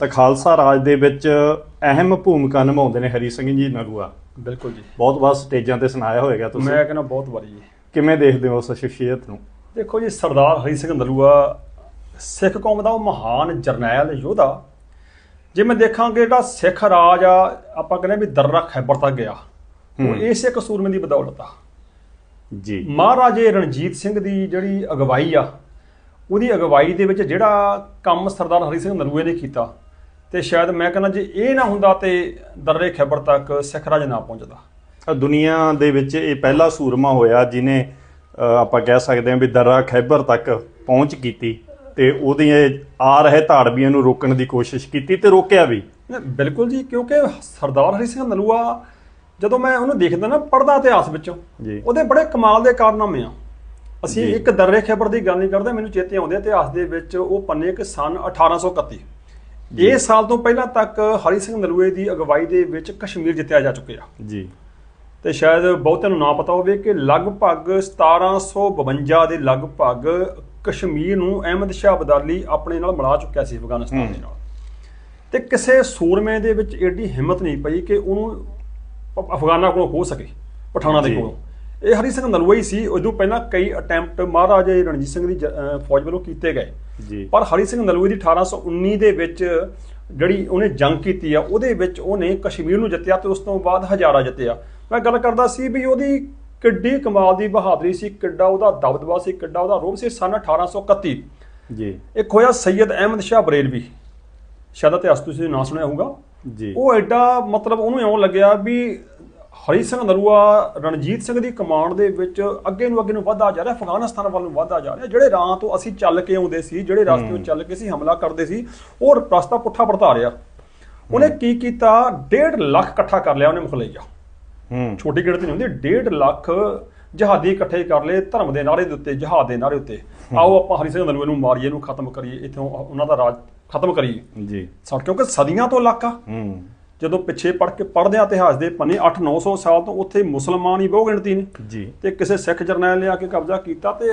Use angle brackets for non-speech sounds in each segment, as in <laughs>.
ਤਾਂ ਖਾਲਸਾ ਰਾਜ ਦੇ ਵਿੱਚ ਅਹਿਮ ਭੂਮਿਕਾ ਨਿਭਾਉਂਦੇ ਨੇ ਹਰੀ ਸਿੰਘ ਜੀ ਨਰੂਆ ਬਿਲਕੁਲ ਜੀ। ਬਹੁਤ ਵਾਰ ਸਟੇਜਾਂ ਤੇ ਸੁਣਾਇਆ ਹੋਵੇਗਾ ਤੁਸੀਂ। ਮੈਂ ਕਹਿੰਦਾ ਬਹੁਤ ਵਾਰੀ ਜੀ। ਕਿਵੇਂ ਦੇਖਦੇ ਹੋ ਉਸ ਸ਼ਖਸੀਅਤ ਨੂੰ? ਦੇਖੋ ਜੀ ਸਰਦਾਰ ਹਰੀ ਸਿੰਘ ਨਲੂਆ ਸਿੱਖ ਕੌਮ ਦਾ ਉਹ ਮਹਾਨ ਜਰਨੈਲ ਯੋਧਾ। ਜੇ ਮੈਂ ਦੇਖਾਂਗੇ ਜਿਹੜਾ ਸਿੱਖ ਰਾਜ ਆ ਆਪਾਂ ਕਹਿੰਦੇ ਵੀ ਦਰਰਾ ਖੈਬਰ ਤੱਕ ਗਿਆ। ਉਹ ਇਸੇ ਕਸੂਰਮੇ ਦੀ ਬਦੌਲਤ ਆ। ਜੀ। ਮਹਾਰਾਜੇ ਰਣਜੀਤ ਸਿੰਘ ਦੀ ਜਿਹੜੀ ਅਗਵਾਈ ਆ ਉਹਦੀ ਅਗਵਾਈ ਦੇ ਵਿੱਚ ਜਿਹੜਾ ਕੰਮ ਸਰਦਾਰ ਹਰੀ ਸਿੰਘ ਨਲੂਏ ਨੇ ਕੀਤਾ ਤੇ ਸ਼ਾਇਦ ਮੈਂ ਕਹਿੰਦਾ ਜੇ ਇਹ ਨਾ ਹੁੰਦਾ ਤੇ ਦਰਰੇ ਖੈਬਰ ਤੱਕ ਸਿੱਖ ਰਾਜ ਨਾ ਪਹੁੰਚਦਾ। ਦੁਨੀਆ ਦੇ ਵਿੱਚ ਇਹ ਪਹਿਲਾ ਸੂਰਮਾ ਹੋਇਆ ਜਿਨੇ ਆਪਾਂ ਕਹਿ ਸਕਦੇ ਹਾਂ ਵੀ ਦਰਾ ਖੈਬਰ ਤੱਕ ਪਹੁੰਚ ਕੀਤੀ ਤੇ ਉਹਦੀਆਂ ਆ ਰਹੇ ਧਾੜਵੀਆਂ ਨੂੰ ਰੋਕਣ ਦੀ ਕੋਸ਼ਿਸ਼ ਕੀਤੀ ਤੇ ਰੋਕਿਆ ਵੀ। ਬਿਲਕੁਲ ਜੀ ਕਿਉਂਕਿ ਸਰਦਾਰ ਹਰੀ ਸਿੰਘ ਨਲੂਆ ਜਦੋਂ ਮੈਂ ਉਹਨੂੰ ਦੇਖਦਾ ਨਾ ਪੜਦਾ ਇਤਿਹਾਸ ਵਿੱਚੋਂ ਜੀ। ਉਹਦੇ ਬੜੇ ਕਮਾਲ ਦੇ ਕਾਰਨਾਮੇ ਆ। ਅਸੀਂ। ਇੱਕ ਦਰਰੇ ਖੈਬਰ ਦੀ ਗੱਲ ਨਹੀਂ ਕਰਦੇ ਮੈਨੂੰ ਚੇਤੇ ਆਉਂਦੇ ਇਤਿਹਾਸ ਦੇ ਵਿੱਚ ਉਹ ਪੰਨੇ ਕਿ ਸਨ 1831 ਇਹ ਸਾਲ ਤੋਂ ਪਹਿਲਾਂ ਤੱਕ ਹਰੀ ਸਿੰਘ ਨਲੂਏ ਦੀ ਅਗਵਾਈ ਦੇ ਵਿੱਚ ਕਸ਼ਮੀਰ ਜਿੱਤਿਆ ਜਾ ਚੁੱਕਿਆ। ਜੀ। ਤੇ ਸ਼ਾਇਦ ਬਹੁਤਿਆਂ ਨੂੰ ਨਾ ਪਤਾ ਹੋਵੇ ਕਿ ਲਗਭਗ 1752 ਦੇ ਲਗਭਗ ਕਸ਼ਮੀਰ ਨੂੰ ਅਹਿਮਦ ਸ਼ਾਹ ਅਬਦਾਲੀ ਆਪਣੇ ਨਾਲ ਮਿਲਾ ਚੁੱਕਿਆ ਸੀ ਅਫਗਾਨਿਸਤਾਨ ਦੇ ਨਾਲ। ਤੇ ਕਿਸੇ ਸੂਰਮੇ ਦੇ ਵਿੱਚ ਏਡੀ ਹਿੰਮਤ ਨਹੀਂ ਪਈ ਕਿ ਉਹਨੂੰ ਅਫ- ਅਫਗਾਨਾਂ ਕੋਲੋਂ ਹੋ ਸਕੇ ਪਠਾਣਾ ਦੇ। ਕੋਲੋਂ। ਇਹ ਹਰੀ ਸਿੰਘ ਨਲੂਆ ਹੀ ਸੀ ਉਦੋਂ ਪਹਿਲਾਂ ਕਈ ਅਟੈਂਪਟ ਮਹਾਰਾਜਾ ਰਣਜੀਤ ਸਿੰਘ ਦੀ ਫੌਜ ਵੱਲੋਂ ਕੀਤੇ ਗਏ। ਪਰ ਹਰੀ ਸਿੰਘ ਨਲੂਏ ਦੀ 1819 ਦੇ ਵਿੱਚ ਜਿਹੜੀ ਉਹਨੇ ਜੰਗ ਕੀਤੀ ਆ ਉਹਦੇ ਵਿੱਚ ਉਹਨੇ ਕਸ਼ਮੀਰ ਨੂੰ ਜਿੱਤਿਆ ਤੇ ਉਸ ਤੋਂ ਬਾਅਦ ਹਜ਼ਾਰਾ ਜਿੱਤਿਆ। ਮੈਂ ਗੱਲ ਕਰਦਾ ਸੀ ਵੀ ਉਹਦੀ ਕਿੱਡੀ ਕਮਾਲ ਦੀ ਬਹਾਦਰੀ ਸੀ ਕਿੱਡਾ ਉਹਦਾ ਦਬਦਬਾ ਸੀ ਕਿੱਡਾ ਉਹਦਾ ਰੋਬ ਸੀ ਸਨ 1831 ਜੀ। ਇੱਕ ਹੋਇਆ ਸੈਯਦ ਅਹਿਮਦ ਸ਼ਾਹ ਬਰੇਲਵੀ। ਸ਼ਾਇਦ ਇਤਿਹਾਸ ਤੁਸੀਂ ਨਾਂ ਸੁਣਿਆ ਹੋਊਗਾ। ਜੀ। ਉਹ ਐਡਾ ਮਤਲਬ ਉਹਨੂੰ ਇਉਂ ਲੱਗਿਆ ਵੀ ਹਰੀ ਸਿੰਘ ਨਲੂਆ ਰਣਜੀਤ ਸਿੰਘ ਦੀ ਕਮਾਂਡ ਦੇ ਵਿੱਚ ਅੱਗੇ ਨੂੰ ਅੱਗੇ ਨੂੰ ਵਧਦਾ ਜਾ ਰਿਹਾ ਅਫਗਾਨਿਸਤਾਨ ਵੱਲ ਨੂੰ ਵਧਦਾ ਜਾ ਰਿਹਾ। ਜਿਹੜੇ ਰਾਹ ਤੋਂ ਅਸੀਂ ਚੱਲ ਕੇ ਆਉਂਦੇ ਸੀ ਜਿਹੜੇ ਰਸਤੇ ਤੋਂ ਚੱਲ ਕੇ ਅਸੀਂ ਹਮਲਾ ਕਰਦੇ ਸੀ ਉਹ ਰਸਤਾ ਪੁੱਠਾ ਵਰਤਾ ਰਿਹਾ। ਉਹਨੇ ਕੀ ਕੀਤਾ? 1.5 ਲੱਖ ਇਕੱਠਾ ਕਰ ਲਿਆ ਉਹਨੇ ਮੁਖਲਈਆ ਹੂੰ। ਛੋਟੀ ਗਿਣਤੀ ਨਹੀਂ ਹੁੰਦੀ 1.5 ਲੱਖ ਜਹਾਦੀ ਇਕੱਠੇ ਕਰ ਲਏ ਧਰਮ ਦੇ ਨਾਰੇ ਦੇ ਉੱਤੇ ਜਹਾਦ ਦੇ ਨਾਰੇ ਉੱਤੇ। ਆਓ ਆਪਾਂ ਹਰੀ ਸਿੰਘ ਨਲੂਏ ਨੂੰ ਮਾਰੀਏ ਨੂੰ ਖਤਮ ਕਰੀਏ ਇਥੋਂ ਉਹਨਾਂ ਦਾ ਰਾਜ ਖਤਮ ਕਰੀਏ। ਜੀ। ਸਾ ਕਿਉਂਕਿ ਸਦੀਆਂ ਤੋਂ ਇਲਾਕਾ। ਹੂੰ। ਜਦੋਂ ਪਿੱਛੇ ਪੜ ਕੇ ਪੜਦੇ ਆ ਇਤਿਹਾਸ ਦੇ ਪੰਨੇ 8-900 ਸਾਲ ਤੋਂ ਉੱਥੇ ਮੁਸਲਮਾਨ ਹੀ ਬਹੁ ਗਿਣਤੀ ਨੇ। ਜੀ। ਤੇ ਕਿਸੇ ਸਿੱਖ ਜਰਨੈਲ ਨੇ ਆ ਕੇ ਕਬਜ਼ਾ ਕੀਤਾ ਤੇ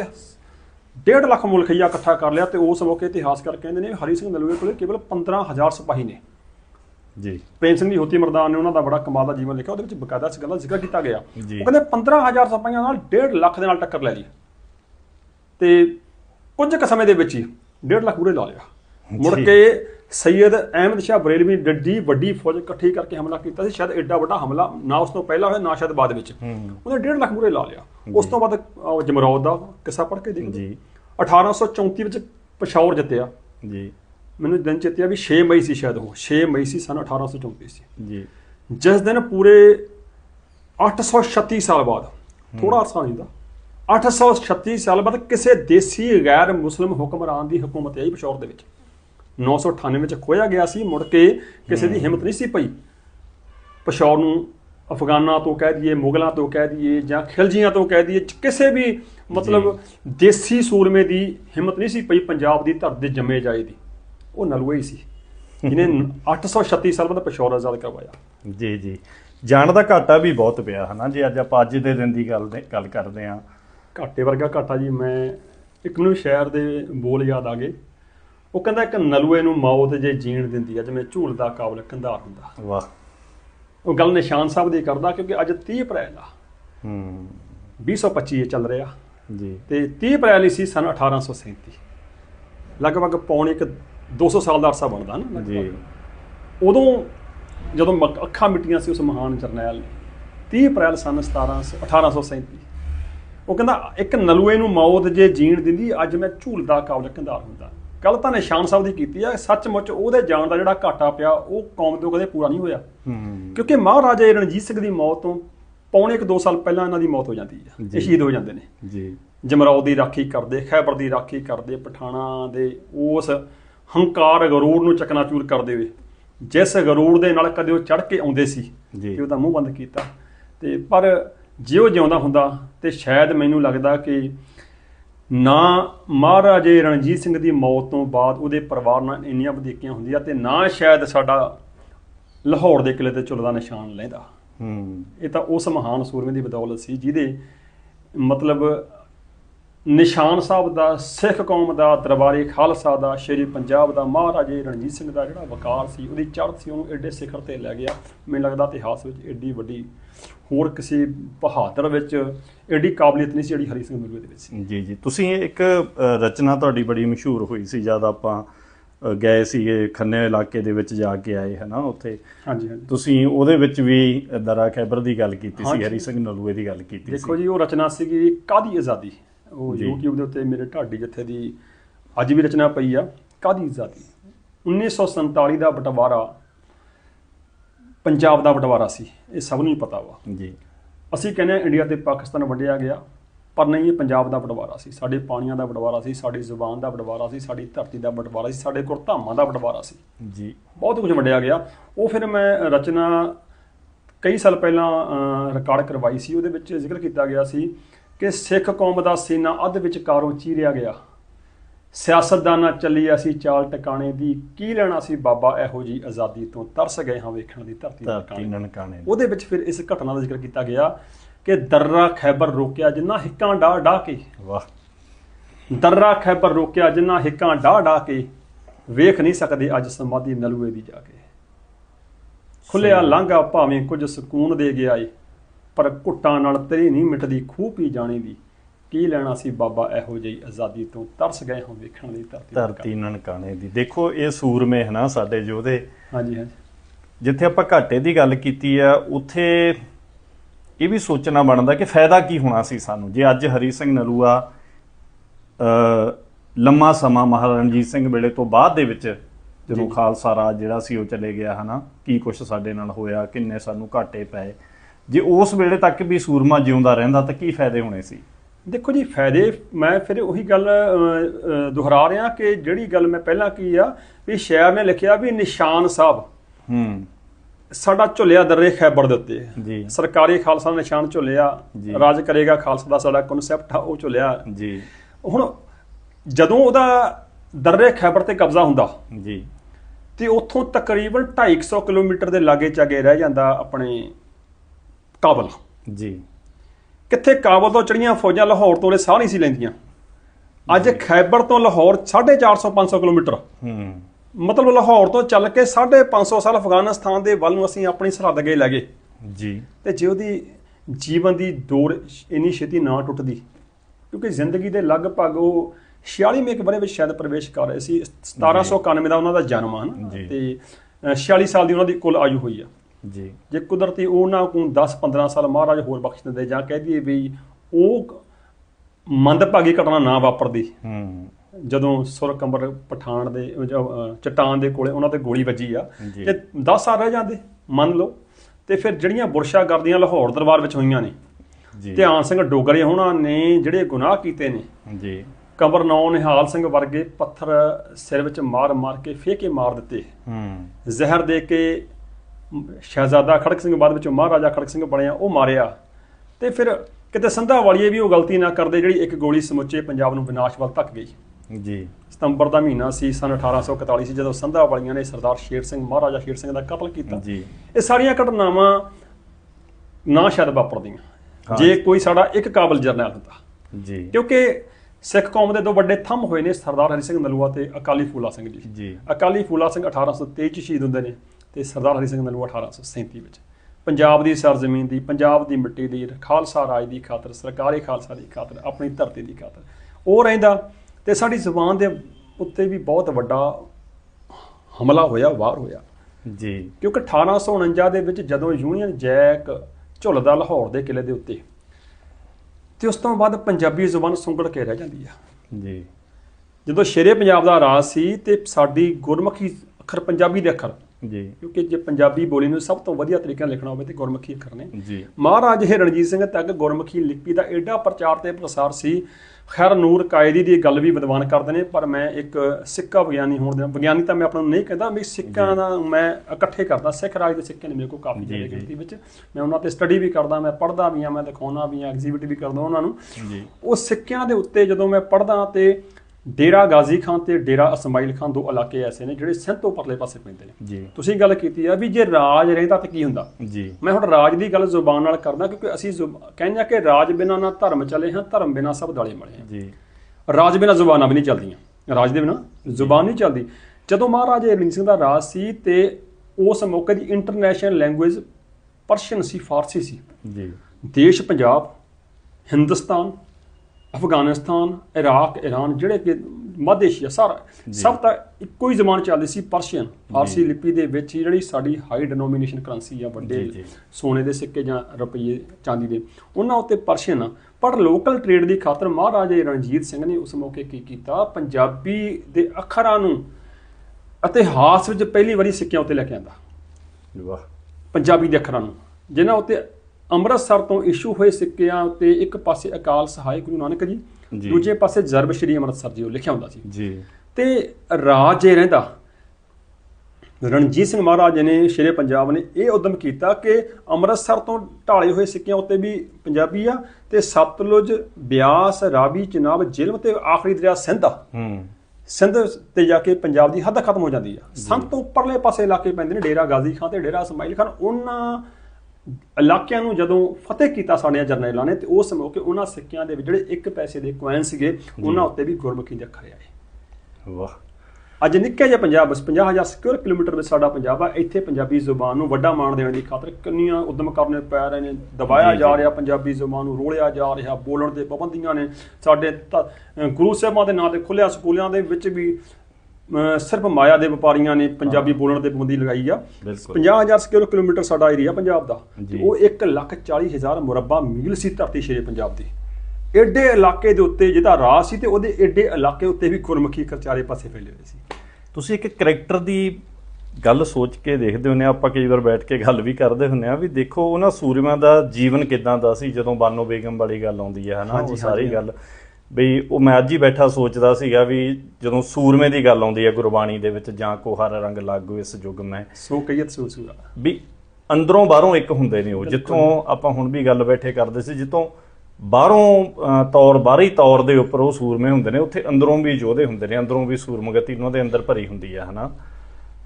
1.5 ਲੱਖ ਮੁਲਕੀਆ ਇਕੱਠਾ ਕਰ ਲਿਆ ਤੇ ਉਸ ਮੌਕੇ ਇਤਿਹਾਸਕਾਰ ਕਹਿੰਦੇ ਨੇ ਹਰੀ ਸਿੰਘ ਨਲੂਏ ਕੋਲੇ ਕੇਵਲ 15000 ਸਿਪਾਹੀ ਨੇ। ਜੀ। ਪ੍ਰੇਮ ਸਿੰਘ ਦੀ ਹੋਤੀ ਮਰਦਾਨ ਨੇ ਉਹਨਾਂ ਦਾ ਬੜਾ ਕਮਾਲ ਦਾ ਜੀਵਨ ਲਿਖਿਆ ਉਹਦੇ ਵਿੱਚ ਬਕਾਇਦਾ ਇਸ ਗੱਲ ਦਾ ਜ਼ਿਕਰ ਕੀਤਾ ਗਿਆ। ਉਹ ਕਹਿੰਦੇ 15000 ਸਿਪਾਹੀਆਂ ਨਾਲ 1.5 ਲੱਖ ਦੇ ਨਾਲ ਟੱਕਰ ਲੈ ਲਈ। ਤੇ ਕੁਝ ਕੁ ਸਮੇਂ ਦੇ ਵਿੱਚ ਹੀ 1.5 ਲੱਖ ਪੂਰੇ ਲਾ ਲਿਆ। ਮੁੜ। ਕੇ ਸੈਯਦ ਅਹਿਮਦ ਸ਼ਾਹ ਬਰੇਲਵੀ ਡੱਡੀ ਵੱਡੀ ਫੌਜ ਇਕੱਠੀ ਕਰਕੇ ਹਮਲਾ ਕੀਤਾ ਸੀ। ਸ਼ਾਇਦ ਐਡਾ ਵੱਡਾ ਹਮਲਾ ਨਾ ਉਸ ਤੋਂ ਪਹਿਲਾਂ ਹੋਇਆ ਨਾ ਸ਼ਾਇਦ ਬਾਅਦ ਵਿੱਚ। ਉਹਨੇ 1.5 ਲੱਖ ਪੂਰੇ ਲਾ ਲਿਆ। ਉਸ ਤੋਂ ਬਾਅਦ ਜਮਰੌਦ ਦਾ ਕਿੱਸਾ ਪੜ੍ਹ ਕੇ ਦੇਖੋ ਜੀ। 1834 ਵਿੱਚ ਪਸ਼ਾਵਰ ਜਿੱਤਿਆ। ਜੀ। ਮੈਨੂੰ ਦਿਨ ਚੇਤੇ ਆ ਵੀ 6 ਮਈ ਸੀ ਸ਼ਾਇਦ ਉਹ। 6 ਮਈ ਸੀ ਸਨ 1834 ਸੀ ਜੀ। ਜਿਸ ਦਿਨ ਪੂਰੇ 836 ਸਾਲ ਬਾਅਦ ਥੋੜਾ ਅਰਸਾ ਨਹੀਂ ਦਾ 836 ਸਾਲ ਬਾਅਦ ਕਿਸੇ ਦੇਸੀ ਗੈਰ ਮੁਸਲਮ ਹੁਕਮਰਾਨ ਦੀ ਹਕੂਮਤ ਆਈ ਪਿਸ਼ੌਰ ਦੇ ਵਿੱਚ। 998 ਵਿੱਚ ਖੋਇਆ ਗਿਆ ਸੀ ਮੁੜ ਕੇ ਕਿਸੇ ਦੀ ਹਿੰਮਤ ਨਹੀਂ ਸੀ ਪਈ। ਪਿਸ਼ੌਰ ਨੂੰ ਅਫਗਾਨਾਂ ਤੋਂ ਕਹਿ ਦਈਏ ਮੁਗਲਾਂ ਤੋਂ ਕਹਿ ਦਈਏ ਜਾਂ ਖਿਲਜੀਆਂ ਤੋਂ ਕਹਿ ਦਈਏ ਕਿਸੇ ਵੀ ਮਤਲਬ ਦੇਸੀ ਸੂਰਮੇ ਦੀ ਹਿੰਮਤ ਨਹੀਂ ਸੀ ਪਈ ਪੰਜਾਬ ਦੀ ਧਰਤੀ ਦੇ ਜੰਮੇ ਜਾਏ ਦੀ। ਉਹ ਨਲੂਆ ਹੀ ਸੀ। ਜਿਹਨੇ <laughs> 836 ਸਾਲ ਬਾਅਦ ਪਿਸ਼ੌਰ ਆਜ਼ਾਦ ਕਰਵਾਇਆ। ਜੀ ਜੀ। ਜਾਣ ਦਾ ਘਾਟਾ ਵੀ ਬਹੁਤ ਪਿਆ ਹਨਾ ਜੇ? ਅੱਜ ਆਪਾਂ ਅੱਜ ਦੇ ਦਿਨ ਦੀ ਗੱਲ ਦੇ ਗੱਲ ਕਰਦੇ ਆ ਘਾਟੇ ਵਰਗਾ ਘਾਟਾ ਜੀ ਮੈਂ ਇੱਕ ਮੈਨੂੰ ਸ਼ਾਇਰ ਦੇ ਬੋਲ ਯਾਦ ਆ ਗਏ। ਉਹ ਕਹਿੰਦਾ ਇੱਕ ਨਲੂਏ ਨੂੰ ਮੌਤ ਜੇ ਜੀਣ ਦਿੰਦੀ ਆ ਜਿਵੇਂ ਝੂਲ ਦਾ ਕਾਬਲ ਕੰਧਾਰ ਹੁੰਦਾ। ਵਾਹ। ਉਹ ਗੱਲ ਨਿਸ਼ਾਨ ਸਾਹਿਬ ਦੀ ਕਰਦਾ ਕਿਉਂਕਿ ਅੱਜ 30 ਅਪ੍ਰੈਲ ਆ। ਹੂੰ। 2025 ਇਹ ਚੱਲ ਰਿਹਾ। ਜੀ। ਤੇ 30 ਅਪ੍ਰੈਲ ਹੀ ਸੀ ਸਨ 1837 ਲਗਭਗ ਪੌਣੇ ਇੱਕ 200 ਸਾਲ ਦਾ ਅਰਸਾ ਬਣਦਾ ਨਾ। ਜੀ। ਉਦੋਂ ਜਦੋਂ ਅੱਖਾਂ ਮਿੱਟੀਆਂ ਸੀ ਉਸ ਮਹਾਨ ਜਰਨੈਲ ਨੇ 30 ਅਪ੍ਰੈਲ ਸਨ 17 1837 ਉਹ ਕਹਿੰਦਾ ਇੱਕ ਨਲੂਏ ਨੂੰ ਮੌਤ ਜੇ ਜੀਣ ਦਿੰਦੀ ਅੱਜ ਮੈਂ ਝੂਲਦਾ ਕਾਬਲ ਕੰਧਾਰ ਹੁੰਦਾ। ਕੱਲ ਤਾਂ ਨਿਸ਼ਾਨ ਸਾਹਿਬ ਦੀ ਕੀਤੀ ਆ ਸੱਚਮੁੱਚ ਉਹਦੇ ਜਾਣ ਦਾ ਜਿਹੜਾ ਘਾਟਾ ਪਿਆ ਉਹ ਕੌਮ ਤੋਂ ਕਦੇ ਪੂਰਾ ਨਹੀਂ ਹੋਇਆ। ਕਿਉਂਕਿ ਮਹਾਰਾਜਾ ਰਣਜੀਤ ਸਿੰਘ ਦੀ ਮੌਤ ਤੋਂ ਪੌਣੇ ਇੱਕ 2 ਸਾਲ ਪਹਿਲਾਂ ਇਹਨਾਂ ਦੀ ਮੌਤ ਹੋ ਜਾਂਦੀ ਆ। ਇਹ ਸ਼ਹੀਦ ਹੋ ਜਾਂਦੇ ਨੇ। ਜੀ। ਜਮਰੌਦ ਦੀ ਰਾਖੀ ਕਰਦੇ ਖੈਬਰ ਦੀ ਰਾਖੀ ਕਰਦੇ ਪਠਾਣਾ ਦੇ ਉਸ ਹੰਕਾਰ ਗਰੂਰ ਨੂੰ ਚਕਨਾਚੂਰ ਕਰਦੇ ਹੋਏ ਜਿਸ ਗਰੂਰ ਦੇ ਨਾਲ ਕਦੇ ਉਹ ਚੜ ਕੇ ਆਉਂਦੇ ਸੀ ਜੀ। ਤੇ ਉਹਦਾ ਮੂੰਹ ਬੰਦ ਕੀਤਾ। ਤੇ ਪਰ ਜੇ ਉਹ ਜਿਉਂਦਾ ਹੁੰਦਾ ਤੇ ਸ਼ਾਇਦ ਮੈਨੂੰ ਲੱਗਦਾ ਕਿ ਨਾ ਮਹਾਰਾਜੇ ਰਣਜੀਤ ਸਿੰਘ ਦੀ ਮੌਤ ਤੋਂ ਬਾਅਦ ਉਹਦੇ ਪਰਿਵਾਰ ਨਾਲ ਇੰਨੀਆਂ ਵਧੀਕੀਆਂ ਹੁੰਦੀਆਂ ਤੇ ਨਾ ਸ਼ਾਇਦ ਸਾਡਾ ਲਾਹੌਰ ਦੇ ਕਿਲੇ ਤੇ ਚੁੱਲ ਦਾ ਨਿਸ਼ਾਨ ਲੈਂਦਾ। ਹੂੰ। ਇਹ ਤਾਂ ਉਸ ਮਹਾਨ ਸੂਰਮੇ ਦੀ ਬਦੌਲਤ ਸੀ ਜਿਹਦੇ ਮਤਲਬ ਨਿਸ਼ਾਨ ਸਾਹਿਬ ਦਾ ਸਿੱਖ ਕੌਮ ਦਾ ਦਰਬਾਰੀ ਖਾਲਸਾ ਦਾ ਸ਼ੇਰੀ ਪੰਜਾਬ ਦਾ ਮਹਾਰਾਜੇ ਰਣਜੀਤ ਸਿੰਘ ਦਾ ਜਿਹੜਾ ਵਕਾਰ ਸੀ ਉਹਦੀ ਚੜ੍ਹ ਸੀ ਉਹਨੂੰ ਐਡੇ ਸਿਖਰ ਤੇ ਲੈ ਗਿਆ। ਮੈਨੂੰ ਲੱਗਦਾ ਇਤਿਹਾਸ ਵਿੱਚ ਐਡੀ ਵੱਡੀ ਹੋਰ ਕਿਸੇ ਬਹਾਦਰ ਵਿੱਚ ਐਡੀ ਕਾਬਲੀਅਤ ਨਹੀਂ ਸੀ ਜਿਹੜੀ ਹਰੀ ਸਿੰਘ ਨਲੂਏ ਦੇ ਵਿੱਚ ਸੀ। ਜੀ ਜੀ। ਤੁਸੀਂ ਇੱਕ ਰਚਨਾ ਤੁਹਾਡੀ ਬੜੀ ਮਸ਼ਹੂਰ ਹੋਈ ਸੀ ਜਦ ਆਪਾਂ ਗਏ ਸੀਗੇ ਖੰਨੇ ਇਲਾਕੇ ਦੇ ਵਿੱਚ ਜਾ ਕੇ ਆਏ ਹਨਾ ਉੱਥੇ। ਹਾਂਜੀ ਹਾਂਜੀ। ਤੁਸੀਂ ਉਹਦੇ ਵਿੱਚ ਵੀ ਦਰਾ ਖੈਬਰ ਦੀ ਗੱਲ ਕੀਤੀ ਸੀ। ਹਰੀ ਸਿੰਘ ਨਲੂਏ ਦੀ ਗੱਲ ਕੀਤੀ ਦੇਖੋ ਸੀ ਜੀ ਉਹ ਰਚਨਾ ਸੀਗੀ ਕਾਦੀ ਆਜ਼ਾਦੀ? ਉਹ ਜੀ। YouTube ਦੇ ਉੱਤੇ ਮੇਰੇ ਢਾਡੀ ਜੱਥੇ ਦੀ ਅੱਜ ਵੀ ਰਚਨਾ ਪਈ ਆ ਕਾਦੀ ਆਜ਼ਾਦੀ 1947 ਦਾ ਬਟਵਾਰਾ ਪੰਜਾਬ ਦਾ ਬਟਵਾਰਾ ਸੀ ਇਹ ਸਭ ਨੂੰ ਹੀ ਪਤਾ ਵਾ। ਜੀ। ਅਸੀਂ ਕਹਿੰਦੇ ਹਾਂ ਇੰਡੀਆ ਤੇ ਪਾਕਿਸਤਾਨ ਵੰਡਿਆ ਗਿਆ ਪਰ ਨਹੀਂ ਇਹ ਪੰਜਾਬ ਦਾ ਬਟਵਾਰਾ ਸੀ ਸਾਡੇ ਪਾਣੀਆਂ ਦਾ ਬਟਵਾਰਾ ਸੀ ਸਾਡੀ ਜ਼ੁਬਾਨ ਦਾ ਬਟਵਾਰਾ ਸੀ ਸਾਡੀ ਧਰਤੀ ਦਾ ਬਟਵਾਰਾ ਸੀ ਸਾਡੇ ਗੁਰਧਾਮਾਂ ਦਾ ਬਟਵਾਰਾ ਸੀ। ਜੀ। ਬਹੁਤ ਕੁਝ ਵੰਡਿਆ ਗਿਆ। ਉਹ ਫਿਰ ਮੈਂ ਰਚਨਾ ਕਈ ਸਾਲ ਪਹਿਲਾਂ ਰਿਕਾਰਡ ਕਰਵਾਈ ਸੀ ਉਹਦੇ ਵਿੱਚ ਜ਼ਿਕਰ ਕੀਤਾ ਗਿਆ ਸੀ ਕਿ ਸਿੱਖ ਕੌਮ ਦਾ ਸੀਨਾ ਅੱਧ ਵਿੱਚ ਕਾਰੋਂ ਚੀਰਿਆ ਗਿਆ। ਸਿਆਸਤਦਾਨਾਂ ਚੱਲੀ ਅਸੀਂ ਚਾਲ ਟਿਕਾਣੇ ਦੀ ਕੀ ਲੈਣਾ ਸੀ ਬਾਬਾ? ਇਹੋ ਜੀ ਆਜ਼ਾਦੀ ਤੋਂ ਤਰਸ ਗਏ ਹਾਂ ਵੇਖਣ ਦੀ ਧਰਤੀ ਟਿਕਾਣੇ। ਉਹਦੇ ਵਿੱਚ ਫਿਰ ਇਸ ਘਟਨਾ ਦਾ ਜ਼ਿਕਰ ਕੀਤਾ ਗਿਆ ਕਿ ਦਰਰਾ ਖੈਬਰ ਰੋਕਿਆ ਜਿੰਨਾ ਹਿੱਕਾਂ ਡਾ ਡਾ ਕੇ। ਵਾਹ। ਦਰਰਾ ਖੈਬਰ ਰੋਕਿਆ ਜਿੰਨਾ ਹਿੱਕਾਂ ਡਾ ਡਾ ਕੇ। ਵੇਖ ਨਹੀਂ ਸਕਦੇ ਅੱਜ ਸਮਾਧੀ ਨਲੂਏ ਦੀ ਜਾ ਕੇ। ਖੁੱਲਿਆ ਲਾਂਘਾ ਭਾਵੇਂ ਕੁਝ ਸਕੂਨ ਦੇ ਗਿਆ ਏ। ਪਰ ਘੁੱਟਾਂ ਨਾਲ ਤੇਰੀ ਨਹੀਂ ਮਿਟਦੀ ਖੂਹ ਪੀ ਜਾਣੀ ਦੀ। ਕੀ ਲੈਣਾ ਸੀ ਬਾਬਾ ਇਹੋ ਜਿਹੀ ਆਜ਼ਾਦੀ ਤੋਂ? ਤਰਸ ਗਏ ਹਾਂ ਵੇਖਣ ਦੀ ਧਰਤੀ ਧਰਤੀ ਨਨਕਾਣੇ ਦੀ। ਦੇਖੋ ਇਹ ਸੂਰਮੇ ਹਨਾ ਸਾਡੇ ਯੋਧੇ ਹਾਂਜੀ ਹਾਂਜੀ। ਜਿੱਥੇ ਆਪਾਂ ਘਾਟੇ ਦੀ ਗੱਲ ਕੀਤੀ ਆ ਉੱਥੇ ਇਹ ਵੀ ਸੋਚਣਾ ਬਣਦਾ ਕਿ ਫਾਇਦਾ ਕੀ ਹੋਣਾ ਸੀ ਸਾਨੂੰ। ਜੇ ਅੱਜ ਹਰੀ ਸਿੰਘ ਨਲੂਆ ਲੰਮਾ ਸਮਾਂ ਮਹਾਰਾਜਾ ਰਣਜੀਤ ਸਿੰਘ ਵੇਲੇ ਤੋਂ ਬਾਅਦ ਦੇ ਵਿੱਚ ਜਦੋਂ। ਖਾਲਸਾ ਰਾਜ ਜਿਹੜਾ ਸੀ ਉਹ ਚਲੇ ਗਿਆ ਹਨਾ ਕੀ ਕੁਝ ਸਾਡੇ ਨਾਲ ਹੋਇਆ ਕਿੰਨੇ ਸਾਨੂੰ ਘਾਟੇ ਪਏ ਜੇ ਉਸ ਵੇਲੇ ਤੱਕ ਵੀ ਸੂਰਮਾ ਜਿਉਂਦਾ ਰਹਿੰਦਾ ਤਾਂ ਕੀ ਫਾਇਦੇ ਹੋਣੇ ਸੀ? ਦੇਖੋ ਜੀ ਫਾਇਦੇ ਮੈਂ ਫਿਰ ਉਹੀ ਗੱਲ ਦੁਹਰਾ ਰਿਹਾ ਕਿ ਜਿਹੜੀ ਗੱਲ ਮੈਂ ਪਹਿਲਾਂ ਕੀ ਆ ਵੀ ਸ਼ਾਇਰ ਨੇ ਲਿਖਿਆ ਵੀ ਨਿਸ਼ਾਨ ਸਾਹਿਬ ਹੂੰ। ਸਾਡਾ ਝੁੱਲਿਆ ਦਰਰੇ ਖੈਬਰ ਦੇ ਉੱਤੇ। ਜੀ। ਸਰਕਾਰੀ ਖਾਲਸਾ ਨਿਸ਼ਾਨ ਝੁੱਲਿਆ। ਰਾਜ ਕਰੇਗਾ ਖਾਲਸਾ ਦਾ ਸਾਡਾ ਕਨਸੈਪਟ ਆ ਉਹ ਝੁੱਲਿਆ। ਜੀ। ਹੁਣ ਜਦੋਂ ਉਹਦਾ ਦਰਰੇ ਖੈਬਰ ਤੇ ਕਬਜ਼ਾ ਹੁੰਦਾ ਜੀ। ਤੇ ਉੱਥੋਂ ਤਕਰੀਬਨ 250 ਕਿਲੋਮੀਟਰ ਦੇ ਲਾਗੇ ਚਾਗੇ ਰਹਿ ਜਾਂਦਾ ਆਪਣੇ ਕਾਬਲ। ਜੀ। ਕਿੱਥੇ ਕਾਬਲ ਤੋਂ ਚੜੀਆਂ ਫੌਜਾਂ ਲਾਹੌਰ ਤੋਂ ਉਹ ਸਾਹ ਨਹੀਂ ਸੀ ਲੈਂਦੀਆਂ? ਅੱਜ ਖੈਬਰ ਤੋਂ ਲਾਹੌਰ 450 500 ਕਿਲੋਮੀਟਰ। ਹੂੰ। ਮਤਲਬ ਲਾਹੌਰ ਤੋਂ ਚੱਲ ਕੇ 550 ਸਾਲ ਅਫਗਾਨਿਸਤਾਨ ਦੇ ਵੱਲ ਨੂੰ ਅਸੀਂ ਆਪਣੀ ਸਰਹੱਦ ਗਏ ਲੈ ਗਏ। ਜੀ। ਤੇ ਜੇ ਉਹਦੀ ਜੀਵਨ ਦੀ ਦੌੜ ਇੰਨੀ ਛੇਤੀ ਨਾ ਟੁੱਟਦੀ ਕਿਉਂਕਿ ਜ਼ਿੰਦਗੀ ਦੇ ਲਗਭਗ ਉਹ 46ਵੇਂ ਕੁ ਵਰੇ ਵਿੱਚ ਸ਼ਾਇਦ ਪ੍ਰਵੇਸ਼ ਕਰ ਰਹੇ ਸੀ 1791 ਦਾ ਉਹਨਾਂ ਦਾ ਜਨਮ ਆ ਨਾ। ਜੀ। ਤੇ ਅ, 46 ਸਾਲ ਦੀ ਉਹਨਾਂ ਦੀ ਕੁੱਲ ਆਯੂ ਹੋਈ ਆ। ਜੀ। ਜੇ ਕੁਦਰਤੀ ਉਹਨਾਂ ਨੂੰ 10-15 ਸਾਲ ਮਹਾਰਾਜ ਹੋਰ ਬਖਸ਼ ਦਿੰਦੇ ਜਾਂ ਕਹਿ ਦਈਏ ਵੀ ਉਹ ਮੰਦਭਾਗੀ ਘਟਨਾ ਨਾ ਵਾਪਰਦੀ। ਹੂੰ। ਜਦੋਂ ਸੁਰਕੰਬਰ ਪਠਾਨ ਦੇ ਚਟਾਨ ਦੇ ਕੋਲੇ ਉਹਨਾਂ ਤੇ ਗੋਲੀ ਵੱਜੀ ਆ। ਤੇ 10 ਸਾਲ ਰਹਿ ਜਾਂਦੇ ਮੰਨ ਲਓ। ਤੇ ਫਿਰ ਜਿਹੜੀਆਂ ਬੁਰਸ਼ਾ ਕਰਦੀਆਂ ਲਾਹੌਰ ਦਰਬਾਰ ਵਿੱਚ ਹੋਈਆਂ ਨੇ ਜੀ। ਧਿਆਨ ਸਿੰਘ ਡੋਗਰੇ ਹੋਣਾ ਨੇ ਜਿਹੜੇ ਗੁਨਾਹ ਕੀਤੇ ਨੇ। ਜੀ। ਕਬਰ ਨੌ ਨਿਹਾਲ ਸਿੰਘ ਵਰਗੇ ਪੱਥਰ ਸਿਰ ਵਿੱਚ ਮਾਰ ਮਾਰ ਕੇ ਫੇਕੇ ਮਾਰ ਦਿੱਤੇ। ਹੂੰ। ਜ਼ਹਿਰ ਦੇ ਕੇ ਸ਼ਹਿਜ਼ਾਦਾ ਖੜਕ ਸਿੰਘ ਬਾਅਦ ਵਿੱਚ ਮਹਾਰਾਜਾ ਖੜਕ ਸਿੰਘ ਬਣਿਆ ਉਹ ਮਾਰਿਆ। ਤੇ ਫਿਰ ਕਿਤੇ ਸੰਧਾ ਵਾਲੀਏ ਵੀ ਉਹ ਗਲਤੀ ਨਾ ਕਰਦੇ ਜਿਹੜੀ ਇੱਕ ਗੋਲੀ ਸਮੁੱਚੇ ਪੰਜਾਬ ਨੂੰ ਵਿਨਾਸ਼ ਵੱਲ ਧੱਕ ਗਈ। ਜੀ। ਸਤੰਬਰ ਦਾ ਮਹੀਨਾ ਸੀ ਸਨ 1841 ਸੀ ਜਦੋਂ ਸੰਧਾ ਵਾਲੀਆਂ ਨੇ ਸਰਦਾਰ ਸ਼ੇਰ ਸਿੰਘ ਮਹਾਰਾਜਾ ਸ਼ੇਰ ਸਿੰਘ ਦਾ ਕਤਲ ਕੀਤਾ। ਜੀ। ਇਹ ਸਾਰੀਆਂ ਘਟਨਾਵਾਂ ਨਾ ਸ਼ਾਇਦ ਵਾਪਰਦੀਆਂ। ਜੇ ਕੋਈ ਸਾਡਾ ਇੱਕ ਕਾਬਲ ਜਰਨੈਲ ਹੁੰਦਾ ਜੀ। ਕਿਉਂਕਿ ਸਿੱਖ ਕੌਮ ਦੇ ਦੋ ਵੱਡੇ ਥੰਮ ਹੋਏ ਨੇ ਸਰਦਾਰ ਹਰੀ ਸਿੰਘ ਨਲੂਆ ਤੇ ਅਕਾਲੀ ਫੂਲਾ ਸਿੰਘ ਜੀ। ਜੀ। ਅਕਾਲੀ ਫੂਲਾ ਸਿੰਘ 1823 ਚ ਸ਼ਹੀਦ ਹੁੰਦੇ ਨੇ। ਤੇ ਸਰਦਾਰ ਹਰੀ ਸਿੰਘ ਨਲੂਆ 1837 ਵਿੱਚ। ਪੰਜਾਬ ਦੀ ਸਰਜ਼ਮੀਨ ਦੀ ਪੰਜਾਬ ਦੀ ਮਿੱਟੀ ਦੀ ਖਾਲਸਾ ਰਾਜ ਦੀ ਖਾਤਰ ਸਰਕਾਰੀ ਖਾਲਸਾ ਦੀ ਖਾਤਰ ਆਪਣੀ ਧਰਤੀ ਦੀ ਖਾਤਰ। ਉਹ ਰਹਿੰਦਾ ਤੇ ਸਾਡੀ ਜ਼ੁਬਾਨ ਦੇ ਉੱਤੇ ਵੀ ਬਹੁਤ ਵੱਡਾ ਹਮਲਾ ਹੋਇਆ ਵਾਰ ਹੋਇਆ। ਜੀ। ਕਿਉਂਕਿ 1849 ਦੇ ਵਿੱਚ ਜਦੋਂ ਯੂਨੀਅਨ ਜੈਕ ਝੁੱਲਦਾ ਲਾਹੌਰ ਦੇ ਕਿਲੇ ਦੇ ਉੱਤੇ ਤੇ ਉਸ ਤੋਂ ਬਾਅਦ ਪੰਜਾਬੀ ਜ਼ੁਬਾਨ ਸੁੰਗੜ ਕੇ ਰਹਿ ਜਾਂਦੀ ਆ। ਜੀ। ਜਦੋਂ ਸ਼ੇਰੇ ਪੰਜਾਬ ਦਾ ਰਾਜ ਸੀ ਤੇ ਸਾਡੀ ਗੁਰਮੁਖੀ ਅੱਖਰ ਪੰਜਾਬੀ ਦੇ ਅੱਖਰ ਜੀ। ਕਿਉਂਕਿ ਜੇ ਪੰਜਾਬੀ ਬੋਲੀ ਨੂੰ ਸਭ ਤੋਂ ਵਧੀਆ ਤਰੀਕੇ ਨਾਲ ਲਿਖਣਾ ਹੋਵੇ ਤੇ ਗੁਰਮੁਖੀ ਅੱਖਰ ਨੇ ਜੀ। ਮਹਾਰਾਜ ਇਹ ਰਣਜੀਤ ਸਿੰਘ ਤੱਕ ਗੁਰਮੁਖੀ ਲਿਪੀ ਦਾ ਐਡਾ ਪ੍ਰਚਾਰ ਤੇ ਪ੍ਰਸਾਰ ਸੀ। ਖੈਰ ਨੂਰ ਕਾਇਦੀ ਦੀ ਗੱਲ ਵੀ ਵਿਦਵਾਨ ਕਰਦੇ ਨੇ ਪਰ ਮੈਂ ਇੱਕ ਸਿੱਕਾ ਵਿਗਿਆਨੀ ਹੋਣ ਦੇ ਵਿਗਿਆਨੀ ਤਾਂ ਮੈਂ ਆਪਣਾ ਨਹੀਂ ਕਹਿੰਦਾ ਵੀ ਸਿੱਕਿਆਂ ਦਾ ਮੈਂ ਇਕੱਠੇ ਕਰਦਾ। ਸਿੱਖ ਰਾਜ ਦੇ ਸਿੱਕੇ ਨੇ ਮੇਰੇ ਕੋਲ ਕਾਫੀ ਜੀ, ਜ਼ਿਆਦਾ ਜੀ। ਗਿਣਤੀ ਵਿੱਚ। ਮੈਂ ਉਹਨਾਂ ਤੇ ਸਟੱਡੀ ਵੀ ਕਰਦਾ ਮੈਂ ਪੜ੍ਹਦਾ ਵੀ ਆ ਮੈਂ ਦਿਖਾਉਣਾ ਵੀ ਆ ਐਗਜ਼ੀਬਿਟ ਵੀ ਕਰਦਾ ਉਹਨਾਂ ਨੂੰ। ਜੀ। ਉਹ ਸਿੱਕਿਆਂ ਦੇ ਉੱਤੇ ਜਦੋਂ ਮੈਂ ਪੜ੍ਹਦਾ ਤੇ ਡੇਰਾ ਗਾਜ਼ੀ ਖਾਨ ਤੇ ਡੇਰਾ ਇਸਮਾਈਲ ਖਾਨ ਦੋ ਇਲਾਕੇ ਐਸੇ ਨੇ ਜਿਹੜੇ ਸਿੰਧ ਤੋਂ ਪਰਲੇ ਪਾਸੇ ਪੈਂਦੇ ਨੇ। ਜੀ। ਤੁਸੀਂ ਗੱਲ ਕੀਤੀ ਆ ਵੀ ਜੇ ਰਾਜ ਰਹਿੰਦਾ ਤਾਂ ਕੀ ਹੁੰਦਾ? ਜੀ। ਮੈਂ ਹੁਣ ਰਾਜ ਦੀ ਗੱਲ ਜ਼ੁਬਾਨ ਨਾਲ ਕਰਦਾ ਕਿਉਂਕਿ ਅਸੀਂ ਕਹਿੰਦੇ ਆ ਕਿ ਰਾਜ ਬਿਨਾਂ ਨਾ ਧਰਮ ਚਲੇ ਹਾਂ ਧਰਮ ਬਿਨਾਂ ਸਭ ਦਾਲੇ ਮਲੇ ਹਾਂ ਜੀ। ਰਾਜ ਬਿਨਾਂ ਜ਼ੁਬਾਨਾਂ ਵੀ ਨਹੀਂ ਚੱਲਦੀਆਂ। ਰਾਜ ਦੇ ਬਿਨਾਂ ਜ਼ੁਬਾਨ ਨਹੀਂ ਚੱਲਦੀ। ਜਦੋਂ ਮਹਾਰਾਜਾ ਰਣਜੀਤ ਸਿੰਘ ਦਾ ਰਾਜ ਸੀ ਤੇ ਉਸ ਮੌਕੇ ਦੀ ਇੰਟਰਨੈਸ਼ਨਲ ਲੈਂਗੁਏਜ ਪਰਸ਼ੀਅਨ ਸੀ ਫਾਰਸੀ ਸੀ। ਜੀ। ਦੇਸ਼ ਪੰਜਾਬ ਹਿੰਦੁਸਤਾਨ ਅਫਗਾਨਿਸਤਾਨ ਇਰਾਕ ਈਰਾਨ ਜਿਹੜੇ ਕਿ ਮੱਧ ਏਸ਼ੀਆ ਸਾਰਾ ਸਭ ਤਾਂ ਇੱਕੋ ਹੀ ਜ਼ਬਾਨ ਚੱਲਦੀ ਸੀ ਪਰਸ਼ੀਅਨ ਫਾਰਸੀ ਲਿਪੀ ਦੇ ਵਿੱਚ ਜਿਹੜੀ ਸਾਡੀ ਹਾਈ ਡਿਨੋਮੀਨੇਸ਼ਨ ਕਰੰਸੀ ਆ ਵੱਡੇ। ਸੋਨੇ ਦੇ ਸਿੱਕੇ ਜਾਂ ਰੁਪਈਏ ਚਾਂਦੀ ਦੇ ਉਹਨਾਂ ਉੱਤੇ ਪਰਸ਼ੀਅਨ ਆ। ਪਰ ਲੋਕਲ ਟ੍ਰੇਡ ਦੀ ਖਾਤਰ ਮਹਾਰਾਜਾ ਰਣਜੀਤ ਸਿੰਘ ਨੇ ਉਸ ਮੌਕੇ ਕੀ ਕੀਤਾ? ਪੰਜਾਬੀ ਦੇ ਅੱਖਰਾਂ ਨੂੰ ਇਤਿਹਾਸ ਵਿੱਚ ਪਹਿਲੀ ਵਾਰੀ ਸਿੱਕਿਆਂ ਉੱਤੇ ਲੈ ਕੇ ਆਂਦਾ। ਵਾਹ। ਪੰਜਾਬੀ ਦੇ ਅੱਖਰਾਂ ਨੂੰ ਜਿਨ੍ਹਾਂ ਉੱਤੇ ਅੰਮ੍ਰਿਤਸਰ ਤੋਂ ਇਸ਼ੂ ਹੋਏ ਸਿੱਕਿਆਂ ਉੱਤੇ ਇੱਕ ਪਾਸੇ ਅਕਾਲ ਸਹਾਇ ਗੁਰੂ ਨਾਨਕ ਜੀ। ਦੂਜੇ ਪਾਸੇ ਜਰਬ ਸ਼੍ਰੀ ਅੰਮ੍ਰਿਤਸਰ ਜੀ ਉਹ ਲਿਖਿਆ ਹੁੰਦਾ ਸੀ। ਜੀ। ਤੇ ਰਾਜ ਜੇ ਰਹਿੰਦਾ ਰਣਜੀਤ ਸਿੰਘ ਮਹਾਰਾਜ ਨੇ ਸ਼ੇਰੇ ਪੰਜਾਬ ਨੇ ਇਹ ਉਦਮ ਕੀਤਾ ਕਿ ਅੰਮ੍ਰਿਤਸਰ ਤੋਂ ਢਾਲੇ ਹੋਏ ਸਿੱਕਿਆਂ ਉੱਤੇ ਵੀ ਪੰਜਾਬੀ ਆ ਤੇ ਸਤਲੁਜ ਬਿਆਸ ਰਾਵੀ ਚਨਾਬ ਜ਼ਿਲ੍ਹ ਤੇ ਆਖਰੀ ਦਰਿਆ ਸਿੰਧ ਆ। ਹੂੰ। ਸਿੰਧ ਤੇ ਜਾ ਕੇ ਪੰਜਾਬ ਦੀ ਹੱਦ ਖਤਮ ਹੋ ਜਾਂਦੀ ਆ। ਸੰਤ ਤੋਂ ਉੱਪਰਲੇ ਪਾਸੇ ਇਲਾਕੇ ਪੈਂਦੇ ਨੇ ਡੇਰਾ ਗਾਜ਼ੀ ਖਾਨ ਤੇ ਡੇਰਾ ਇਸਮਾਈਲ ਖਾਨ ਉਹਨਾਂ ਇਲਾਕਿਆਂ ਨੂੰ ਜਦੋਂ ਫਤਿਹ ਕੀਤਾ ਸਾਡੀਆਂ ਜਰਨੈਲਾਂ ਨੇ ਤੇ ਉਸ ਮੌਕੇ ਉਹਨਾਂ ਸਿੱਕਿਆਂ ਦੇ ਵਿੱਚ ਜਿਹੜੇ 1 ਪੈਸੇ ਦੇ ਕੋਇਨ ਸੀਗੇ ਉਹਨਾਂ ਉੱਤੇ ਵੀ ਗੁਰਮੁਖੀ ਦੇ ਅੱਖਰ ਆਏ। ਵਾਹ। ਅੱਜ ਨਿੱਕੇ ਜਿਹੇ ਪੰਜਾਬ ਬਸ 50000 ਸਕੁਅਰ ਕਿਲੋਮੀਟਰ ਵਿੱਚ ਸਾਡਾ ਪੰਜਾਬ ਆ ਇੱਥੇ ਪੰਜਾਬੀ ਜ਼ੁਬਾਨ ਨੂੰ ਵੱਡਾ ਮਾਣ ਦੇਣ ਦੀ ਖਾਤਰ ਕਿੰਨੀਆਂ ਉਦਮ ਕਰਨੇ ਪੈ ਰਹੇ ਨੇ ਦਬਾਇਆ ਜੀ। ਰਿਹਾ ਪੰਜਾਬੀ ਜ਼ੁਬਾਨ ਨੂੰ ਰੋਲਿਆ ਜਾ ਰਿਹਾ ਬੋਲਣ ਦੇ ਪਾਬੰਦੀਆਂ ਨੇ। ਸਾਡੇ ਗੁਰੂ ਸਾਹਿਬਾਂ ਦੇ ਨਾਂ ਤੇ ਖੁੱਲਿਆ ਸਕੂਲਾਂ ਦੇ ਵਿੱਚ ਵੀ ਸਿਰਫ ਮਾਇਆ ਦੇ ਵਪਾਰੀਆਂ ਨੇ ਪੰਜਾਬੀ ਬੋਲਣ ਤੇ ਪਾਬੰਦੀ ਲਗਾਈ ਆ। ਬਿਲਕੁਲ। 50000 ਸਕੁਅਰ ਕਿਲੋਮੀਟਰ ਸਾਡਾ ਏਰੀਆ ਪੰਜਾਬ ਦਾ। ਤੇ। ਉਹ 140000 ਮੁਰੱਬਾ ਮੀਲ ਸੀ ਧਰਤੀ ਸ਼ੇਰੇ ਪੰਜਾਬ ਦੀ। ਏਡੇ ਇਲਾਕੇ ਦੇ ਉੱਤੇ ਜਿਹਦਾ ਰਾਜ ਸੀ ਤੇ ਉਹਦੇ ਏਡੇ ਇਲਾਕੇ ਉੱਤੇ ਵੀ ਗੁਰਮੁਖੀ ਅੱਖਰ ਚਾਰੇ ਪਾਸੇ ਫੈਲੇ ਹੋਏ ਸੀ। ਤੁਸੀਂ ਇੱਕ ਕਰੈਕਟਰ ਦੀ ਗੱਲ ਸੋਚ ਕੇ ਦੇਖਦੇ ਹੁੰਨੇ ਆ ਆਪਾਂ ਕਈ ਵਾਰ ਬੈਠ ਕੇ ਗੱਲ ਵੀ ਕਰਦੇ ਹੁੰਨੇ ਆ ਵੀ ਦੇਖੋ ਉਹਨਾਂ ਸੂਰਮਿਆਂ ਦਾ ਜੀਵਨ ਕਿਦਾਂ ਦਾ ਸੀ ਜਦੋਂ ਬਾਨੋ ਬੇਗਮ ਵਾਲੀ ਗੱਲ ਆਉਂਦੀ ਹੈ ਹਨਾ? ਉਹ ਸਾਰੀ। ਗੱਲ। ਵੀ ਉਹ ਮੈਂ ਅੱਜ ਹੀ ਬੈਠਾ ਸੋਚਦਾ ਸੀਗਾ ਵੀ ਜਦੋਂ ਸੂਰਮੇ ਦੀ ਗੱਲ ਆਉਂਦੀ ਹੈ ਗੁਰਬਾਣੀ ਦੇ ਵਿੱਚ ਜਾਂ ਕੋ ਹਰ ਰੰਗ ਲਾਗੂ ਇਸ ਯੁੱਗ ਮੈਂ। ਸੋ ਕਈਤ ਸੋ ਸੂਰਾ ਵੀ ਅੰਦਰੋਂ ਬਾਹਰੋਂ ਇੱਕ ਹੁੰਦੇ ਨੇ ਉਹ ਜਿੱਥੋਂ ਆਪਾਂ ਹੁਣ ਵੀ ਗੱਲ ਬੈਠੇ ਕਰਦੇ ਸੀ ਜਿੱਥੋਂ ਬਾਹਰੋਂ ਤੌਰ ਬਾਹਰੀ ਤੌਰ ਦੇ ਉੱਪਰ ਉਹ ਸੂਰਮੇ ਹੁੰਦੇ ਨੇ ਉੱਥੇ ਅੰਦਰੋਂ ਵੀ ਯੋਧੇ ਹੁੰਦੇ ਨੇ ਅੰਦਰੋਂ ਵੀ ਸੂਰਮਗਤੀ ਉਹਨਾਂ ਦੇ ਅੰਦਰ ਭਰੀ ਹੁੰਦੀ ਹੈ ਹਨਾ?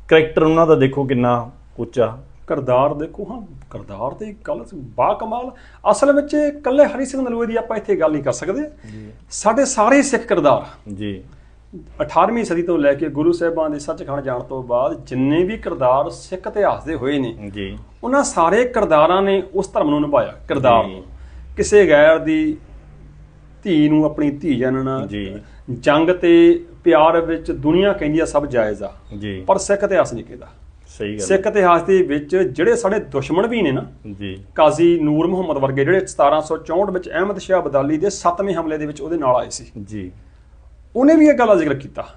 ਕਰੈਕਟਰ ਉਹਨਾਂ ਦਾ ਦੇਖੋ ਕਿੰਨਾ ਉੱਚਾ। ਕਰਦਾਰ ਦੇਖੋ ਹਾਂ ਕਰਦਾਰ ਤੇ ਗੱਲ ਬਾ ਕਮਾਲ। ਅਸਲ ਵਿੱਚ ਇਕੱਲੇ ਹਰੀ ਸਿੰਘ ਨਲੂਏ ਦੀ ਆਪਾਂ ਇੱਥੇ ਗੱਲ ਨਹੀਂ ਕਰ ਸਕਦੇ। ਸਾਡੇ ਸਾਰੇ ਸਿੱਖ ਕਰਦਾਰ। ਜੀ। 18ਵੀਂ ਸਦੀ ਤੋਂ ਲੈ ਕੇ ਗੁਰੂ ਸਾਹਿਬਾਂ ਦੇ ਸੱਚਖੰਡ ਜਾਣ ਤੋਂ ਬਾਅਦ ਜਿੰਨੇ ਵੀ ਕਰਦਾਰ ਸਿੱਖ ਇਤਿਹਾਸ ਦੇ ਹੋਏ ਨੇ ਜੀ। ਉਹਨਾਂ ਸਾਰੇ ਕਰਦਾਰਾਂ ਨੇ ਉਸ ਧਰਮ ਨੂੰ ਨਿਭਾਇਆ ਕਰਦਾਰ ਕਿਸੇ ਗੈਰ ਦੀ ਧੀ ਨੂੰ ਆਪਣੀ ਧੀ ਜਾਣਨਾ ਜੀ। ਜੰਗ ਤੇ ਪਿਆਰ ਵਿੱਚ ਦੁਨੀਆ ਕਹਿੰਦੀ ਆ ਸਭ ਜਾਇਜ਼ ਆ। ਜੀ। ਪਰ ਸਿੱਖ ਇਤਿਹਾਸ ਨਹੀਂ ਕਹਿੰਦਾ। ਸਹੀ ਗੱਲ ਸਿੱਖ ਇਤਿਹਾਸ ਦੇ ਵਿੱਚ ਜਿਹੜੇ ਸਾਡੇ ਦੁਸ਼ਮਣ ਵੀ ਨੇ ਨਾ ਜੀ। ਕਾਜ਼ੀ ਨੂਰ ਮੁਹੰਮਦ ਵਰਗੇ ਜਿਹੜੇ 1764 ਵਿੱਚ ਅਹਿਮਦ ਸ਼ਾਹ ਅਬਦਾਲੀ ਦੇ 7ਵੇਂ ਹਮਲੇ ਦੇ ਵਿੱਚ ਉਹਦੇ ਨਾਲ ਆਏ ਸੀ। ਜੀ। ਉਹਨੇ ਵੀ ਇਹ ਗੱਲ ਦਾ ਜ਼ਿਕਰ ਕੀਤਾ।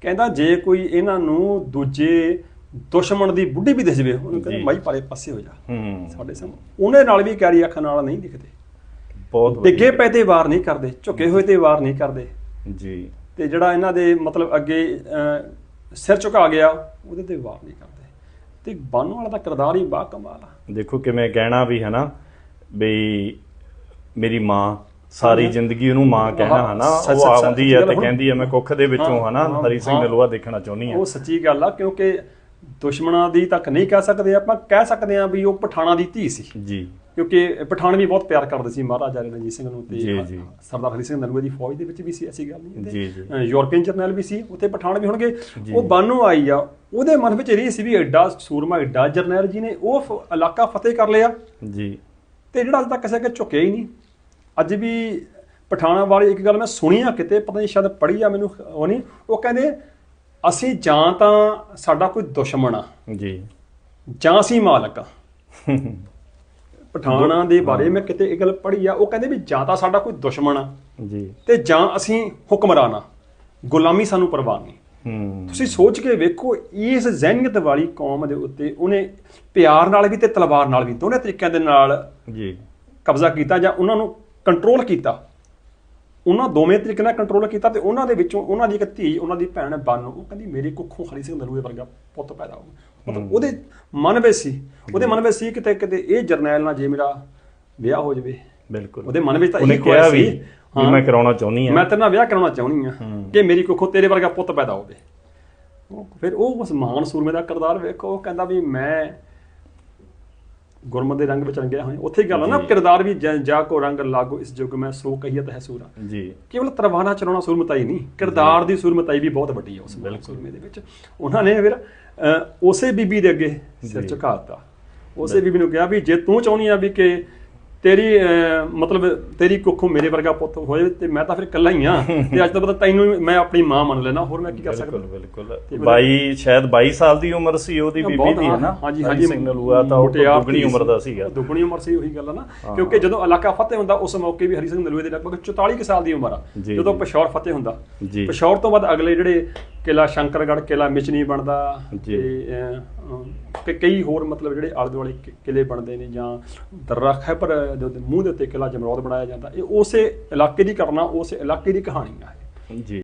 ਕਹਿੰਦਾ ਜੇ ਕੋਈ ਇਹਨਾਂ ਨੂੰ ਦੂਜੇ ਦੁਸ਼ਮਣ ਦੀ ਬੁੱਢੀ ਵੀ ਦਿਸ ਜਵੇ ਉਹਨੂੰ ਕਹਿੰਦਾ। ਮਾਈ ਪਾਲੇ ਪਾਸੇ ਹੋ ਜਾ। ਹੂੰ। ਸਾਡੇ ਸਾਹਮਣੇ। ਉਹਨੇ ਨਾਲ ਵੀ ਕੈਰੀ ਅੱਖਾਂ ਨਾਲ ਨਹੀਂ ਦਿਖਦੇ। ਬਹੁਤ। ਡਿੱਗੇ ਪਏ ਤੇ ਵਾਰ ਨਹੀਂ ਕਰਦੇ ਝੁਕੇ ਹੋਏ ਤੇ ਵਾਰ ਨਹੀਂ ਕਰਦੇ। ਜੀ। ਤੇ ਜਿਹੜਾ ਇਹਨਾਂ ਦੇ ਮਤਲਬ ਅੱਗੇ ਸਿਰ ਝੁਕਾ ਗਿਆ ਉਹਦੇ ਤੇ ਵਾਰ ਨਹੀਂ ਕਰਦੇ। ਤੇ ਬਾਨੂ ਵਾਲਾ ਦਾ ਕਿਰਦਾਰ ਹੀ ਬਾ ਕਮਾਲ ਆ ਦੇਖੋ ਕਿਵੇਂ ਕਹਿਣਾ ਵੀ ਹਨਾ ਬਈ ਮੇਰੀ ਮਾਂ ਸਾਰੀ। ਜ਼ਿੰਦਗੀ ਉਹਨੂੰ ਮਾਂ ਕਹਿਣਾ ਹਨਾ ਉਹ ਆਉਂਦੀ ਹੈ ਤੇ। ਕਹਿੰਦੀ ਹੈ ਮੈਂ ਕੁੱਖ ਦੇ ਵਿੱਚੋਂ ਹਨਾ ਹਰੀ ਸਿੰਘ। ਨਲੂਆ ਦੇਖਣਾ ਚਾਹੁੰਦੀ ਹਾਂ ਉਹ ਸੱਚੀ ਗੱਲ ਆ ਕਿਉਂਕਿ ਦੁਸ਼ਮਣਾਂ ਦੀ ਤੱਕ ਨਹੀਂ ਕਹਿ ਸਕਦੇ ਆਪਾਂ ਕਹਿ ਸਕਦੇ ਆ ਵੀ ਉਹ ਪਠਾਣਾ ਦੀ ਧੀ ਸੀ ਜੀ ਕਿਉਂਕਿ ਪਠਾਨ ਵੀ ਬਹੁਤ ਪਿਆਰ ਕਰਦੇ ਸੀ ਮਹਾਰਾਜਾ ਰਣਜੀਤ ਸਿੰਘ ਨੂੰ ਤੇ। ਸਰਦਾਰ ਹਰੀ ਸਿੰਘ ਨਲੂਏ ਦੀ ਫੌਜ ਦੇ ਵਿੱਚ ਵੀ ਸੀ ਐਸੀ ਗੱਲ ਨਹੀਂ। ਅਹ ਯੂਰਪੀਅਨ ਜਰਨੈਲ ਵੀ ਸੀ ਉੱਥੇ ਪਠਾਨ ਵੀ ਹੋਣਗੇ। ਉਹ ਬਾਨੂ ਆਈ ਆ ਉਹਦੇ ਮਨ ਵਿੱਚ ਰੀ ਸੀ ਵੀ ਐਡਾ ਸੂਰਮਾ ਐਡਾ ਜਰਨੈਲ ਜੀ ਨੇ ਉਹ ਫ- ਇਲਾਕਾ ਫਤਿਹ ਕਰ ਲਿਆ। ਜੀ। ਤੇ ਜਿਹੜਾ ਅੱਜ ਤੱਕ ਕਿਸੇ ਕੇ ਝੁਕਿਆ ਹੀ ਨਹੀਂ। ਅੱਜ ਵੀ ਪਠਾਣਾ ਵਾਲੀ ਇੱਕ ਗੱਲ ਮੈਂ ਸੁਣੀ ਆ ਕਿਤੇ ਪਤਾ ਨਹੀਂ ਸ਼ਾਇਦ ਪੜ੍ਹੀ ਆ ਮੈਨੂੰ ਉਹ ਨਹੀਂ। ਉਹ ਕਹਿੰਦੇ ਅਸੀਂ ਜਾਂ ਤਾਂ ਸਾਡਾ ਕੋਈ ਦੁਸ਼ਮਣ ਆ। ਜੀ। ਜਾਂ ਅਸੀਂ ਮਾਲਕ ਆ। <laughs> ਪਠਾਣਾ ਦੇ ਬਾਰੇ ਮੈਂ ਕਿਤੇ ਇਹ ਗੱਲ ਪੜ੍ਹੀ ਆ। ਉਹ ਕਹਿੰਦੇ ਵੀ ਜਾਂ ਤਾਂ ਸਾਡਾ ਕੋਈ ਦੁਸ਼ਮਣ ਆ। ਜੀ। ਤੇ ਜਾਂ ਅਸੀਂ ਹੁਕਮਰਾਨ ਆ। ਗੁਲਾਮੀ ਸਾਨੂੰ ਪਰਵਾਹ ਨਹੀਂ। ਤੁਸੀਂ ਸੋਚ ਕੇ ਵੇਖੋ ਇਸ ਜ਼ਹਿਨੀਅਤ ਵਾਲੀ ਕੌਮ ਦੇ ਉੱਤੇ ਉਹਨੇ ਪਿਆਰ ਨਾਲ ਵੀ ਤੇ ਤਲਵਾਰ ਨਾਲ ਵੀ ਦੋਨੇ ਤਰੀਕਿਆਂ ਦੇ ਨਾਲ ਜੀ। ਕਬਜ਼ਾ ਕੀਤਾ ਜਾਂ ਉਹਨਾਂ ਨੂੰ ਕੰਟਰੋਲ ਕੀਤਾ। ਉਹਨਾਂ ਦੋਵੇਂ ਤਰੀਕੇ ਨਾਲ ਕੰਟਰੋਲ ਕੀਤਾ ਤੇ ਉਹਨਾਂ ਦੇ ਵਿੱਚੋਂ ਉਹਨਾਂ ਦੀ ਇੱਕ ਧੀ ਉਹਨਾਂ ਦੀ ਭੈਣ ਬਾਨੋ ਉਹ ਕਹਿੰਦੀ ਮੇਰੇ ਕੁੱਖੋਂ ਹਰੀ ਸਿੰਘ ਨਲੂਏ ਵਰਗਾ ਪੁੱਤ ਪੈਦਾ ਹੋਊਗਾ। ਮਤਲਬ ਉਹਦੇ ਮਨ ਵਿੱਚ ਸੀ। ਉਹਦੇ ਮਨ ਵਿੱਚ ਸੀ ਕਿਤੇ ਕਿਤੇ ਇਹ ਜਰਨੈਲ ਨਾਲ ਜੇ ਮੇਰਾ ਵਿਆਹ ਹੋ ਜਾਵੇ। ਬਿਲਕੁਲ। ਉਹਦੇ ਮਨ ਵਿੱਚ ਤਾਂ ਇਹ ਕਿਹਾ। ਸੀ ਵੀ ਮੈਂ ਕਰਾਉਣਾ ਚਾਹੁੰਦੀ ਆ ਮੈਂ ਤੇਰੇ ਨਾਲ ਵਿਆਹ ਕਰਾਉਣਾ ਚਾਹੁੰਦੀ ਆ ਕਿ ਮੇਰੀ ਕੁੱਖੋਂ ਤੇਰੇ ਵਰਗਾ ਪੁੱਤ ਪੈਦਾ ਹੋਵੇ। ਫਿਰ ਉਹ ਉਸ ਮਹਾਨ ਸੂਰਮੇ ਦਾ ਕਿਰਦਾਰ ਵੇਖੋ। ਉਹ ਕਹਿੰਦਾ ਵੀ ਮੈਂ ਗੁਰਮਤ ਦੇ ਰੰਗ ਵਿੱਚ ਰੰਗਿਆ ਹੋਇਆ ਉੱਥੇ ਗੱਲ ਆ ਨਾ ਕਿਰਦਾਰ ਵੀ ਜੈ- ਕੋ ਰੰਗ ਲਾਗੋ ਇਸ ਯੁੱਗ ਮੈਂ ਸੋ ਕਹੀਏ ਤਾਂ ਹੈ ਸੂਰਾ। ਜੀ। ਕੇਵਲ ਤਲਵਾਰਾਂ ਚਲਾਉਣਾ ਸੂਰਮਤਾਈ ਨਹੀਂ। ਕਿਰਦਾਰ ਦੀ ਸੂਰਮਤਾਈ ਵੀ ਬਹੁਤ ਵੱਡੀ ਹੈ ਉਸ ਸੂਰਮੇ ਦੇ ਵਿੱਚ। ਉਹਨਾਂ ਨੇ ਫਿਰ ਉਸੇ ਬੀਬੀ ਦੇ ਅੱਗੇ ਸਿਰ ਝੁਕਾਤਾ ਉਸੇ ਬੀਬੀ ਨੂੰ ਕਿਹਾ ਵੀ ਜੇ ਤੂੰ ਚਾਹੁੰਦੀ ਆ ਵੀ ਕਿ ਤੇਰੀ ਮਤਲਬ ਤੇਰੀ ਕੁੱਖੋਂ ਮੇਰੇ ਵਰਗਾ ਪੁੱਤ ਹੋਏ ਤੇ ਮੈਂ ਤਾਂ ਫਿਰ ਇਕੱਲਾ ਹੀ ਆ ਤੇ ਅੱਜ ਤੋਂ ਬਾਅਦ ਤੈਨੂੰ ਹੀ ਮੈਂ ਆਪਣੀ ਮਾਂ ਮੰਨ ਲੈਣਾ ਹੋਰ ਮੈਂ ਕੀ ਕਰ ਸਕਦਾ? ਬਿਲਕੁਲ ਬਿਲਕੁਲ। 22 ਸ਼ਾਇਦ 22 ਸਾਲ ਦੀ ਉਮਰ ਸੀ ਉਹਦੀ ਬੀਬੀ ਦੀ ਹੈ ਨਾ ਹਾਂਜੀ ਹਾਂਜੀ ਸਿੰਗਲ ਹੁਆ ਤਾਂ ਉਹ ਦੁਗਣੀ ਉਮਰ। ਦਾ ਸੀਗਾ। ਦੁੱਗਣੀ ਉਮਰ ਸੀ ਉਹੀ ਗੱਲ ਆ ਨਾ। ਕਿਉਂਕਿ ਜਦੋਂ ਇਲਾਕਾ ਫਤਿਹ ਹੁੰਦਾ ਉਸ ਮੌਕੇ ਵੀ ਹਰੀ ਸਿੰਘ ਨਲੂਏ ਦੇ ਲਗਭਗ 44 ਕੁ ਸਾਲ ਦੀ ਉਮਰ ਆ ਜਦੋਂ। ਪਸ਼ੌਰ ਫਤਿਹ ਹੁੰਦਾ। ਪਸ਼ੌਰ ਤੋਂ ਬਾਅਦ ਅਗਲੇ ਜਿਹੜੇ ਕਿਲਾ ਸ਼ੰਕਰਗੜ੍ਹ ਕਿਲਾ ਮਿਚਨੀ ਬਣਦਾ। ਤੇ ਕਈ ਹੋਰ ਮਤਲਬ ਜਿਹੜੇ ਆਲੇ ਦੁਆਲੇ ਕਿਲੇ ਬਣਦੇ ਨੇ ਜਾਂ ਦਰਰਾ ਖੈਬਰ ਦੇ ਮੂੰਹ ਦੇ ਉੱਤੇ ਕਿਲਾ ਜਮਰੌਦ ਬਣਾਇਆ ਜਾਂਦਾ ਇਹ ਉਸੇ ਇਲਾਕੇ ਦੀ ਘਟਨਾ ਉਸੇ ਇਲਾਕੇ ਦੀ ਕਹਾਣੀ ਆ ਇਹ ਜੀ।